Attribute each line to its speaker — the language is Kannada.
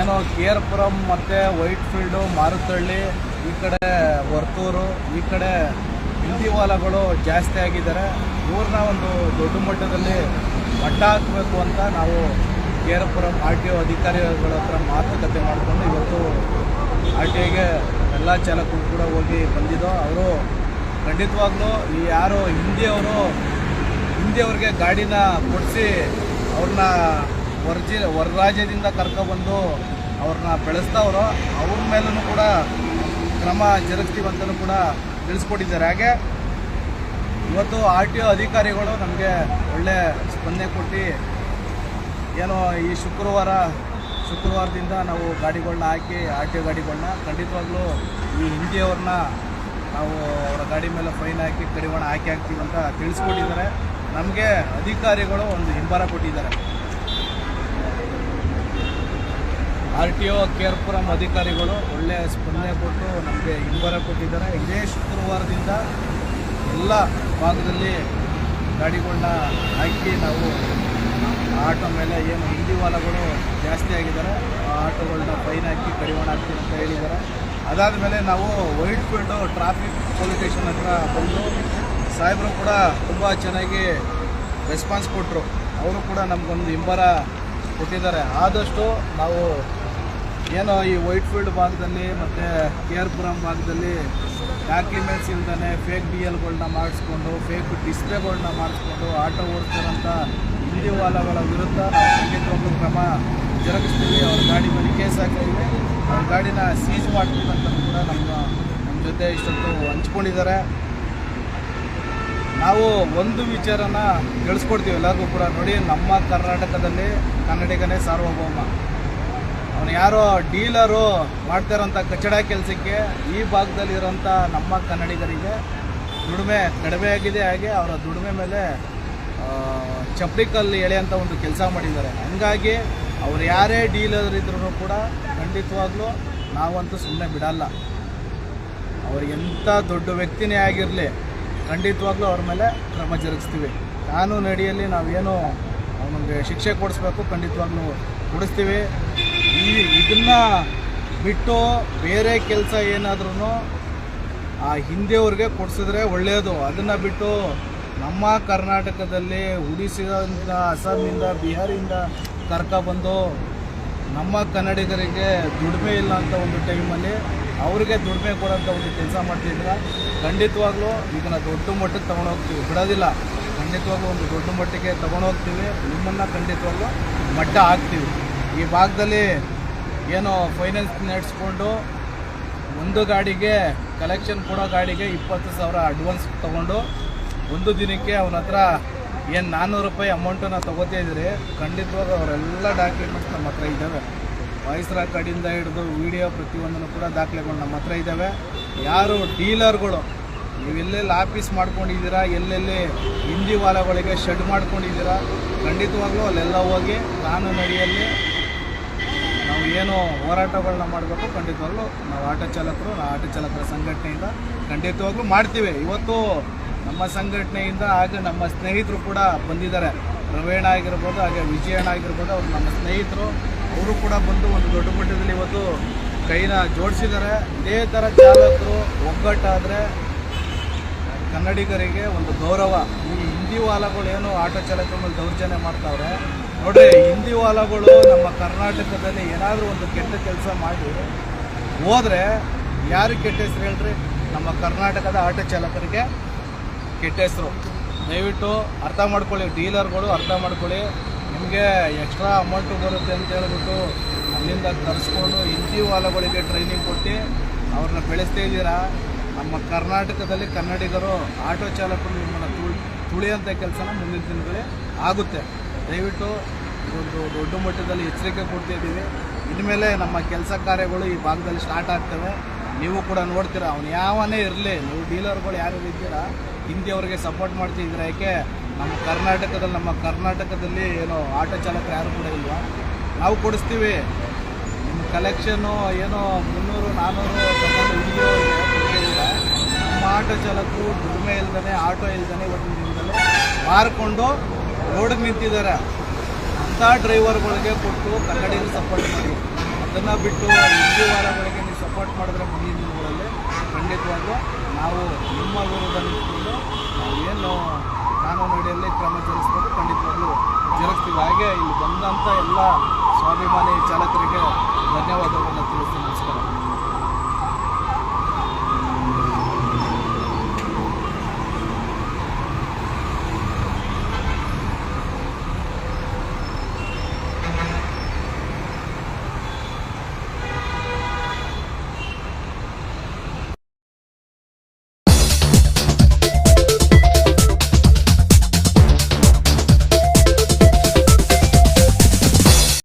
Speaker 1: ಏನೋ ಕೆ ಆರ್ ಪುರಂ ಮತ್ತು ವೈಟ್ ಫೀಲ್ಡು ಮಾರುತಳ್ಳಿ, ಈ ಕಡೆ ವರ್ತೂರು, ಈ ಕಡೆ ಹಿಂದಿವಾಲಗಳು ಜಾಸ್ತಿ ಆಗಿದ್ದಾರೆ. ಇವ್ರನ್ನ ಒಂದು ದೊಡ್ಡ ಮಟ್ಟದಲ್ಲಿ ಮಟ್ಟ ಹಾಕಬೇಕು ಅಂತ ನಾವು K R Puram R T O ಅಧಿಕಾರಿಗಳ ಹತ್ರ ಮಾತುಕತೆ ಮಾಡಿಕೊಂಡು ಇವತ್ತು ಆರ್ ಟಿ ಐಗೆ ಎಲ್ಲ ಚಾಲಕರು ಕೂಡ ಹೋಗಿ ಬಂದಿದ್ದೋ. ಅವರು ಖಂಡಿತವಾಗ್ಲೂ ಈ ಯಾರು ಹಿಂದಿಯವರು, ಹಿಂದಿಯವ್ರಿಗೆ ಗಾಡಿನ ಕೊಡಿಸಿ ಅವ್ರನ್ನ ಹೊರಜಿ ಹೊರ ರಾಜ್ಯದಿಂದ ಕರ್ಕೊಬಂದು ಅವ್ರನ್ನ ಬೆಳೆಸ್ತಾವ್ರೋ ಅವ್ರ ಮೇಲೂ ಕೂಡ ಕ್ರಮ ಜರುಗಿಸ್ತೀವಂತಲೂ ಕೂಡ ತಿಳಿಸ್ಕೊಟ್ಟಿದ್ದಾರೆ. ಹಾಗೆ ಇವತ್ತು ಆರ್ ಟಿ ಒ ಅಧಿಕಾರಿಗಳು ನಮಗೆ ಒಳ್ಳೆ ಸ್ಪಂದನೆ ಕೊಟ್ಟು ಏನು ಈ ಶುಕ್ರವಾರ, ಶುಕ್ರವಾರದಿಂದ ನಾವು ಗಾಡಿಗಳನ್ನ ಹಾಕಿ ಆರ್ ಟಿ ಒ ಗಾಡಿಗಳನ್ನ ಖಂಡಿತವಾಗ್ಲೂ ಈ ಹಿಂದಿಯವ್ರನ್ನ ನಾವು ಅವರ ಗಾಡಿ ಮೇಲೆ ಫೈನ್ ಹಾಕಿ ಕಡಿವಾಣ ಹಾಕಿ ಹಾಕ್ತೀವಿ ಅಂತ ತಿಳಿಸ್ಕೊಟ್ಟಿದ್ದಾರೆ. ನಮಗೆ ಅಧಿಕಾರಿಗಳು ಒಂದು ಹಿಂಬಾರ ಕೊಟ್ಟಿದ್ದಾರೆ. ಆರ್ ಟಿ ಒ, ಕೇರ್ಪುರಂ ಅಧಿಕಾರಿಗಳು ಒಳ್ಳೆಯ ಸ್ಪಂದನೆ ಕೊಟ್ಟು ನಮಗೆ ಹಿಂಬರ ಕೊಟ್ಟಿದ್ದಾರೆ. ಇದೇ ಶುಕ್ರವಾರದಿಂದ ಎಲ್ಲ ಭಾಗದಲ್ಲಿ ಗಾಡಿಗಳನ್ನ ಹಾಕಿ ನಾವು ಆಟೋ ಮೇಲೆ ಏನು ಹಿಂದಿ ವಾಲಗಳು ಜಾಸ್ತಿ ಆಗಿದ್ದಾರೆ. ಆ ಆಟೋಗಳನ್ನ ಫೈನ್ ಹಾಕಿ ಕಡಿವಾಣ ಹಾಕ್ತೀವಿ ಅಂತ ಹೇಳಿದ್ದಾರೆ. ಅದಾದ ಮೇಲೆ ನಾವು white field traffic police station ಹತ್ರ ಬಂದು ಸಾಹೇಬರು ಕೂಡ ತುಂಬ ಚೆನ್ನಾಗಿ ರೆಸ್ಪಾನ್ಸ್ ಕೊಟ್ಟರು ಅವರು ಕೂಡ ನಮಗೊಂದು ಹಿಂಬರ ಕೊಟ್ಟಿದ್ದಾರೆ. ಆದಷ್ಟು ನಾವು ಏನೋ ಈ ವೈಟ್ ಫೀಲ್ಡ್ ಭಾಗದಲ್ಲಿ ಮತ್ತು ಕೆ ಆರ್ ಪುರಂ ಭಾಗದಲ್ಲಿ ಡಾಕ್ಯುಮೆಂಟ್ಸ್ ಇಲ್ದೇ ಫೇಕ್ ಡಿ ಎಲ್ಗಳನ್ನ ಮಾಡಿಸ್ಕೊಂಡು ಫೇಕ್ ಡಿಸ್ಪ್ಲೇಗಳನ್ನ ಮಾಡಿಸ್ಕೊಂಡು ಆಟೋ ಓಡಿಸ್ತಾರಂಥ ಹಿಂದಿ ವಾಲಗಳ ವಿರುದ್ಧ ನಾವು ಖಂಡಿತವಾಗ್ಲೂ ಕ್ರಮ ಜರುಗಿಸ್ತೀವಿ. ಅವ್ರ ಗಾಡಿ ಮೇಲೆ ಕೇಸ್ ಹಾಕಿದ್ದೀವಿ. ಅವ್ರ ಗಾಡಿನ ಸೀಜ್ ಮಾಡ್ತೀವಿ ಅಂತ ಕೂಡ ನಮ್ಮ ನಮ್ಮ ಜೊತೆ ಇಷ್ಟೊತ್ತು ಹಂಚ್ಕೊಂಡಿದ್ದಾರೆ. ನಾವು ಒಂದು ವಿಚಾರನ ತಿಳಿಸ್ಕೊಡ್ತೀವಿ ಎಲ್ಲರಿಗೂ ಕೂಡ. ನೋಡಿ, ನಮ್ಮ ಕರ್ನಾಟಕದಲ್ಲಿ ಕನ್ನಡಿಗನೇ ಸಾರ್ವಭೌಮ. ಅವನು ಯಾರೋ ಡೀಲರು ಮಾಡ್ತಾರಂಥ ಕಚಡ ಕೆಲಸಕ್ಕೆ ಈ ಭಾಗದಲ್ಲಿ ಇರೋಂಥ ನಮ್ಮ ಕನ್ನಡಿಗರಿಗೆ ದುಡಿಮೆ ಕಡಿಮೆ ಆಗಿದೆ ಹಾಗೆ ಅವರ ದುಡಿಮೆ ಮೇಲೆ ಆ, ಚಪ್ಪಡಿ ಕಲ್ಲು ಎಳೆಯಂಥ ಒಂದು ಕೆಲಸ ಮಾಡಿದ್ದಾರೆ. ಹಂಗಾಗಿ ಅವ್ರು ಯಾರೇ ಡೀಲರ್ ಇದ್ರೂ ಕೂಡ ಖಂಡಿತವಾಗ್ಲೂ ನಾವಂತೂ ಸುಮ್ಮನೆ ಬಿಡಲ್ಲ. ಅವ್ರು ಎಂಥ ದೊಡ್ಡ ವ್ಯಕ್ತಿನೇ ಆಗಿರಲಿ ಖಂಡಿತವಾಗ್ಲೂ ಅವ್ರ ಮೇಲೆ ಕ್ರಮ ಜರುಗಿಸ್ತೀವಿ. ಕಾನೂನು ಅಡಿಯಲ್ಲಿ ನಾವೇನು ಅವನಿಗೆ ಶಿಕ್ಷೆ ಕೊಡಿಸ್ಬೇಕು ಖಂಡಿತವಾಗ್ಲೂ ಕೊಡಿಸ್ತೀವಿ. ಈ ಇದನ್ನು ಬಿಟ್ಟು ಬೇರೆ ಕೆಲಸ ಏನಾದ್ರೂ ಆ ಹಿಂದೆಯವ್ರಿಗೆ ಕೊಡಿಸಿದ್ರೆ ಒಳ್ಳೆಯದು ಅದನ್ನು ಬಿಟ್ಟು ನಮ್ಮ ಕರ್ನಾಟಕದಲ್ಲಿ ಉಡಿಸಿದಂಥ ಅಸ್ಸಾಮಿಂದ ಬಿಹಾರಿಂದ ಕರ್ಕೊಬಂದು ನಮ್ಮ ಕನ್ನಡಿಗರಿಗೆ ದುಡಿಮೆ ಇಲ್ಲ ಅಂತ ಒಂದು ಟೈಮಲ್ಲಿ ಅವ್ರಿಗೆ ದುಡಿಮೆ ಕೊಡೋಂಥ ಒಂದು ಕೆಲಸ ಮಾಡ್ತಿದ್ರೆ ಖಂಡಿತವಾಗ್ಲೂ ಇದನ್ನು ದೊಡ್ಡ ಮಟ್ಟಕ್ಕೆ ತೊಗೊಂಡೋಗ್ತೀವಿ ಬಿಡೋದಿಲ್ಲ. ಖಂಡಿತವಾಗ್ಲೂ ಒಂದು ದೊಡ್ಡ ಮಟ್ಟಿಗೆ ತೊಗೊಂಡೋಗ್ತೀವಿ ನಿಮ್ಮನ್ನು ಖಂಡಿತವಾಗ್ಲೂ ಮಟ್ಟ ಹಾಕ್ತೀವಿ. ಈ ಭಾಗದಲ್ಲಿ ಏನೋ ಫೈನಾನ್ಸ್ ನಡೆಸ್ಕೊಂಡು ಒಂದು ಗಾಡಿಗೆ ಕಲೆಕ್ಷನ್ ಕೊಡೋ ಗಾಡಿಗೆ ಇಪ್ಪತ್ತು ಸಾವಿರ ಅಡ್ವಾನ್ಸ್ ತೊಗೊಂಡು ಒಂದು ದಿನಕ್ಕೆ ಅವನ ಹತ್ರ ಏನು ನಾನ್ನೂರು ರೂಪಾಯಿ ಅಮೌಂಟನ್ನು ತೊಗೋತಾ ಇದ್ದೀರಿ ಖಂಡಿತವಾಗ ಅವರೆಲ್ಲ ಡಾಕ್ಯುಮೆಂಟ್ಸ್ ನಮ್ಮ ಹತ್ರ ಇದ್ದಾವೆ. ವಾಯ್ಸ್ ಕಡೆಯಿಂದ ಹಿಡಿದು ವಿಡಿಯೋ ಪ್ರತಿಯೊಂದನ್ನು ಕೂಡ ದಾಖಲೆಗಳು ನಮ್ಮ ಹತ್ರ ಇದ್ದಾವೆ. ಯಾರು ಡೀಲರ್ಗಳು ನೀವು ಎಲ್ಲೆಲ್ಲಿ ಆಫೀಸ್ ಮಾಡ್ಕೊಂಡಿದ್ದೀರಾ, ಎಲ್ಲೆಲ್ಲಿ ಹಿಂದಿ ವಾಲಗಳಿಗೆ ಶೆಡ್ ಮಾಡ್ಕೊಂಡಿದ್ದೀರಾ, ಖಂಡಿತವಾಗ್ಲೂ ಅಲ್ಲೆಲ್ಲ ಹೋಗಿ ಕಾನೂನು ಅಡಿಯಲ್ಲಿ ನಾವು ಏನು ಹೋರಾಟಗಳನ್ನ ಮಾಡಬೇಕು ಖಂಡಿತವಾಗ್ಲೂ ನಾವು ಆಟೋ ಚಾಲಕರು, ನಾವು ಆಟೋ ಚಾಲಕರ ಸಂಘಟನೆಯಿಂದ ಖಂಡಿತವಾಗ್ಲೂ ಮಾಡ್ತೀವಿ. ಇವತ್ತು ನಮ್ಮ ಸಂಘಟನೆಯಿಂದ ಹಾಗೆ ನಮ್ಮ ಸ್ನೇಹಿತರು ಕೂಡ ಬಂದಿದ್ದಾರೆ. ರವೇಣ ಆಗಿರ್ಬೋದು, ಹಾಗೆ ವಿಜಯಣ್ಣ ಆಗಿರ್ಬೋದು, ಅವರು ನಮ್ಮ ಸ್ನೇಹಿತರು. ಅವರು ಕೂಡ ಬಂದು ಒಂದು ದೊಡ್ಡ ಮಟ್ಟದಲ್ಲಿ ಇವತ್ತು ಕೈನ ಜೋಡಿಸಿದ್ದಾರೆ. ಇದೇ ಥರ ಚಾಲಕರು ಒಗ್ಗಟ್ಟಾದರೆ ಕನ್ನಡಿಗರಿಗೆ ಒಂದು ಗೌರವ. ಈ ಹಿಂದಿ ವಾಲಗಳು ಏನು ಆಟೋ ಚಾಲಕರ ಮೇಲೆ ದೌರ್ಜನ್ಯ ಮಾಡ್ತಾವ್ರೆ? ನೋಡ್ರಿ, ಹಿಂದಿ ವಾಲಗಳು ನಮ್ಮ ಕರ್ನಾಟಕದಲ್ಲಿ ಏನಾದರೂ ಒಂದು ಕೆಟ್ಟ ಕೆಲಸ ಮಾಡಿ ಹೋದರೆ ಯಾರು ಕೆಟ್ಟ ಹೆಸರು ಹೇಳ್ರಿ? ನಮ್ಮ ಕರ್ನಾಟಕದ ಆಟೋ ಚಾಲಕರಿಗೆ ಕೆಟ್ಟ ಹೆಸರು. ದಯವಿಟ್ಟು ಅರ್ಥ ಮಾಡ್ಕೊಳ್ಳಿ, ಡೀಲರ್ಗಳು ಅರ್ಥ ಮಾಡ್ಕೊಳ್ಳಿ. ನಿಮಗೆ ಎಕ್ಸ್ಟ್ರಾ ಅಮೌಂಟು ಬರುತ್ತೆ ಅಂತ ಹೇಳ್ಬಿಟ್ಟು ಅಲ್ಲಿಂದ ತರಿಸ್ಕೊಂಡು ಹಿಂದಿ ವಾಲಗಳಿಗೆ ಟ್ರೈನಿಂಗ್ ಕೊಟ್ಟು ಅವ್ರನ್ನ ಬೆಳೆಸ್ತಾ ಇದ್ದೀರಾ? ನಮ್ಮ ಕರ್ನಾಟಕದಲ್ಲಿ ಕನ್ನಡಿಗರು ಆಟೋ ಚಾಲಕರು ನಿಮ್ಮನ್ನು ತುಳಿ ತುಳಿಯೋಂಥ ಕೆಲಸನ ಮುಂದಿನ ದಿನಗಳೇ ಆಗುತ್ತೆ. ದಯವಿಟ್ಟು ಒಂದು ದೊಡ್ಡ ಮಟ್ಟದಲ್ಲಿ ಎಚ್ಚರಿಕೆ ಕೊಡ್ತಾ ಇದ್ದೀವಿ. ಇನ್ಮೇಲೆ ನಮ್ಮ ಕೆಲಸ ಕಾರ್ಯಗಳು ಈ ಭಾಗದಲ್ಲಿ ಸ್ಟಾರ್ಟ್ ಆಗ್ತವೆ. ನೀವು ಕೂಡ ನೋಡ್ತೀರಾ, ಅವ್ನು ಯಾವನೇ ಇರಲಿ, ನೀವು ಡೀಲರ್ಗಳು ಯಾರು ಇದ್ದೀರಾ, ಹಿಂದಿಯವ್ರಿಗೆ ಸಪೋರ್ಟ್ ಮಾಡ್ತಿದ್ದೀರಾ ಯಾಕೆ ನಮ್ಮ ಕರ್ನಾಟಕದಲ್ಲಿ ನಮ್ಮ ಕರ್ನಾಟಕದಲ್ಲಿ ಏನು ಆಟೋ ಚಾಲಕರು ಯಾರು ಕೂಡ ಇಲ್ವಾ? ನಾವು ಕೊಡಿಸ್ತೀವಿ. ನಿಮ್ಮ ಕಲೆಕ್ಷನ್ನು ಏನೋ ಮುನ್ನೂರು ನಾನ್ನೂರು ತಗೊಂಡು ಆಟೋ ಚಾಲಕರು ದುಡಿಮೆ ಇಲ್ದೇ ಆಟೋ ಇಲ್ದೇ ಇವತ್ತಿನ ದಿನದಲ್ಲಿ ಮಾರ್ಕೊಂಡು ರೋಡಿಗೆ ನಿಂತಿದ್ದಾರೆ. ಅಂಥ ಡ್ರೈವರ್ಗಳಿಗೆ ಕೊಟ್ಟು ಕನ್ನಡಿಗೆ ಸಪೋರ್ಟ್ ಮಾಡಿ. ಅದನ್ನು ಬಿಟ್ಟು ಹಿಂದಿ ವಾರಗಳಿಗೆ ನೀವು ಸಪೋರ್ಟ್ ಮಾಡಿದ್ರೆ ಮುಂದಿನ ದಿನಗಳಲ್ಲಿ ಖಂಡಿತವಾಗ್ಲೂ ನಾವು ನಿಮ್ಮ ವಿರುದ್ಧ ನಿಂತ್ಕೊಂಡು ನಾವೇನು ಕಾನೂನು ಅಡಿಯಲ್ಲಿ ಕ್ರಮ ಜರುಗಿಸ್ಕೊಂಡು ಖಂಡಿತವಾಗ್ಲೂ ಜರುಗಿಸ್ತೀವಿ. ಹಾಗೆ ಇಲ್ಲಿ ಬಂದಂಥ ಎಲ್ಲ ಸ್ವಾಭಿಮಾನಿ ಚಾಲಕರಿಗೆ ಧನ್ಯವಾದಗಳನ್ನು ತಿಳಿಸ್ತೀನಿ.